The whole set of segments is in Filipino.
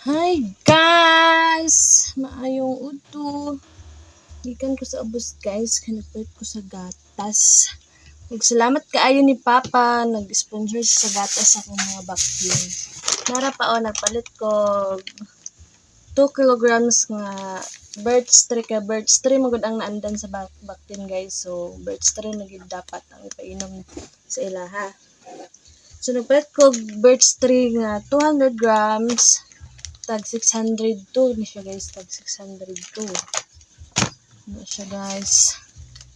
Hi guys! Maayong uto. Gikan ko sa ubos guys, kanagpalit ko sa gatas. Nagsalamat kaayo ni Papa, nag-sponsor sa gatas ako mga vacuum. Nara pa o, nagpalit ko 2 kilograms nga birch tree ka birch tree magud ang naandan sa baktin guys. So birch tree na gid dapat ang ipainom sa ilaha. So nagpalit ko birch tree nga 200 grams tag 602 ni siya guys tag 602 ano siya guys.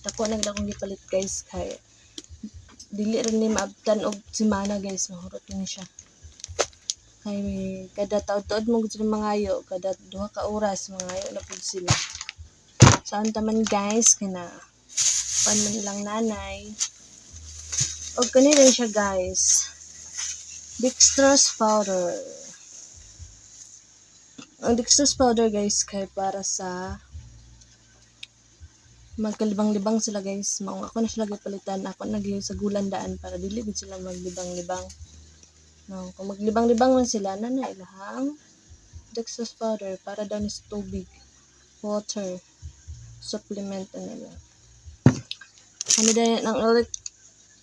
Dako na akong gipalit guys kay dili rin ni maabtan og semana guys. Mahurot ni siya. Kay kada taud-taud mo gud mangayo kada duha ka oras mangayo na pud sila. Saan taman guys kana pan man lang nanay. Og kani rin siya guys. Dextrose powder ang dextrose powder guys kay para sa magkalibang-libang sila guys. Maong ako na sila gipalitan ako na sa gulandaan para dili gud sila maglibang-libang. No kung maglibang-libang man sila na na ilahang dextrose powder para daw ni tubig water supplement na. Nila ano din ang elect-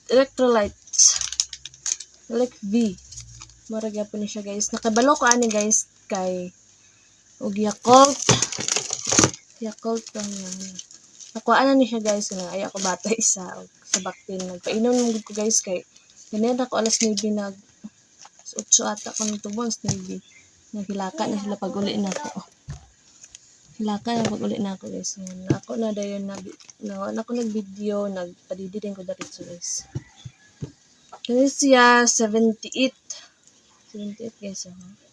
electrolytes. Elect V. Mura gyapon ni siya guys. Nakabalo ko ani guys kay og Yakult. Yakult lang yan nakuha na ni siya guys nga ay ako bata isa og sa baktin. Nagpainom mo ko guys kay ganyan ako alas 9 nag 8 ata ko nito bonus 9 naghilaka na sila pag uli na ako. Hilaka na pag uli na ako guys. Ngayon, ako na dayon na na, na ako nag video nagpadidi din ko diretso guys. Kaya siya 78 78 guys ako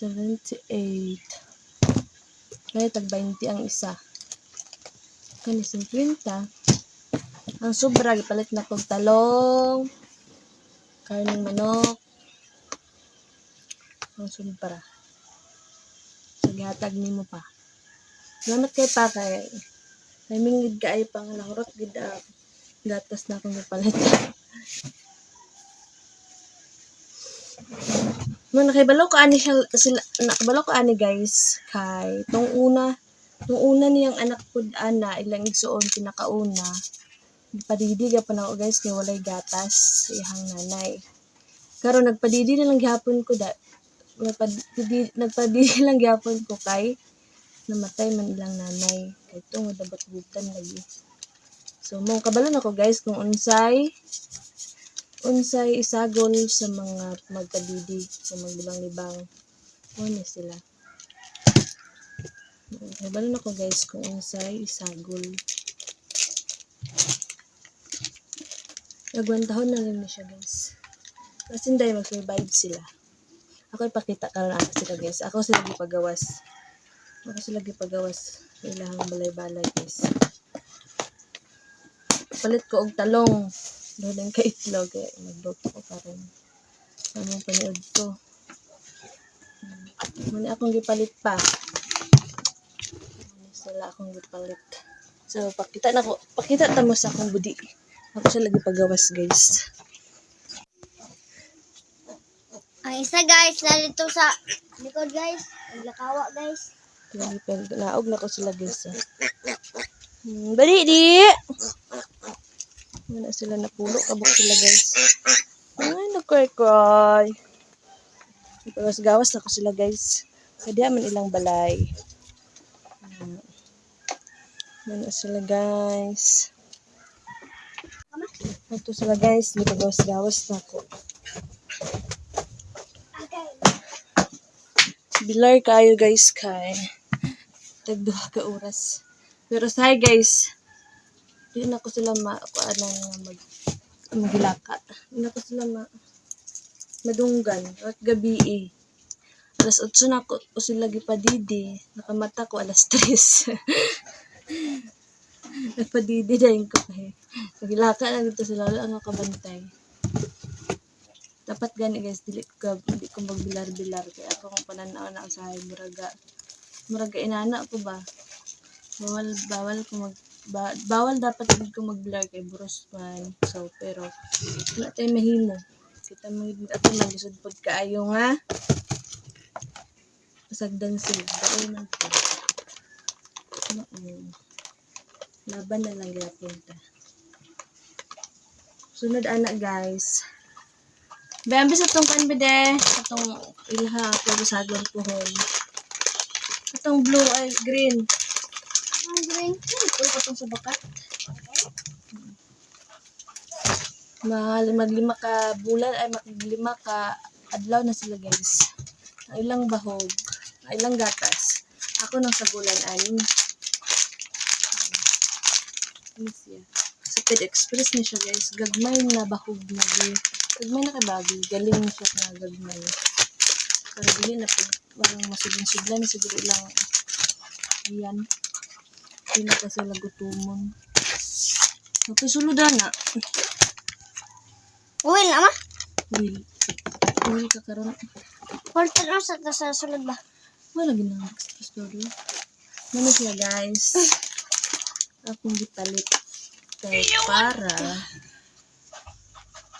78 kaya tag 20 ang isa. Kani 50 ang sobra gipalit na kog talong karning manok. Ang sobra. So gihatag nimo pa. Salamat kay pa kay may mingid ka ay pang nahurot gid ah, gatas na akong gipalit Nung nakibalo ko ani siya, sila, nakibalo ko ani guys, kay tong una, tong una niyang anak pud ana, ilang igsuon pinakauna, padidi pa na ako guys, kay walay gatas, ihang nanay. Karon nagpadidi na lang gihapon ko da, nagpadidi, nagpadidi lang gihapon ko kay, namatay man ilang nanay, kay ito nga dabat-butan lagi. So, mong kabalo na ko guys, kung unsay, unsay isagol sa mga magkadidi sa maglibang-libang ano sila. Nabalo na ko guys kung unsay isagol. Nagwantahon na lang na siya guys. Kasi hindi mag-survive sila. Ako ipakita karon ako sila guys. Ako sila gipagawas. Ako sila gipagawas. Ilahang balay-balay guys. Palit ko og talong doon ka itlog eh. Magluto ko pa rin. Anong panood ko. Muna akong gipalit pa. Sila akong gipalit. So, pakita na ko. Pakita tamo sa akong budi. Ako siya lagi pagawas, guys. Ang isa guys, nalito sa likod guys. Ang lakawa guys. Naog na ko sila, guys. ah. Hmm, bali, di! Wala sila napulo. Kabok sila, guys. Ay, nakoy-koy. Gawas-gawas na ko sila, guys. Kaya man ilang balay. Wala sila, guys. Ito sila, guys. Dito gawas-gawas na ko. Bilar kayo, guys, kay tagduha ka oras. Pero say guys, di na ko sila ma ako anang mag maghilaka. Di na ko sila ma madunggan at gabi eh. Alas 8 na ko, ko sila gipadidi. Nakamata ko alas 3. Nagpadidi din ko kay. Naghilaka na dito sila wala ang kabantay. Dapat gani guys, dili ko dili ko magbilar-bilar kay ako kung pananaw na sa muraga. Muraga inana ko ba? bawal bawal ko mag ba, bawal dapat gid ko mag-blur kay buros man so pero wala tayo mahimo kita mo ato magisod pod kaayo nga Pasagdan sila. Baoy man po. Oo. Laban na lang gyapon ta. Sunod ana guys. Bayambi sa tong kan bide, atong ilha pero sa agon pohon. Atong blue ay green. Green. Ito patong sa bakat. Mahal maglima ka bulan ay maglima ka adlaw na sila guys. Ang ilang bahog, ang ilang gatas. Ako nang sagulan ani. Ano siya? Sa Ped Express ni siya guys. Gagmay na bahog na di. Gagmay na kay babi. Galing siya na gagmay. Pero dili na po. Walang masudlan-sudlan. Siguro lang. Ayan. Hindi na kasi lagutumon. Okay, suludan na. Uy, lama. Will. Will ka karon. Portrait mo sa, sa sulod ba? Wala sa story. Ano siya guys? Akong gipalit. Kay para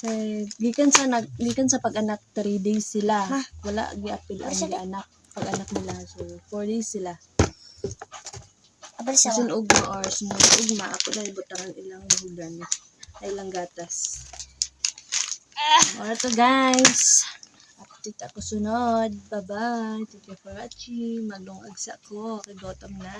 kay gikan sa nag gikan sa pag-anak 3 days sila. Ma. Wala giapil ang gianak pag-anak nila. So 4 days sila. Abal siya ba? ugma or sunod ugma ako na ibutangan ilang hudan. Ay ilang gatas. Alright to guys. Update ako sunod. Bye-bye. Thank you for watching. Maglong agsa ko. Kay Gotham na.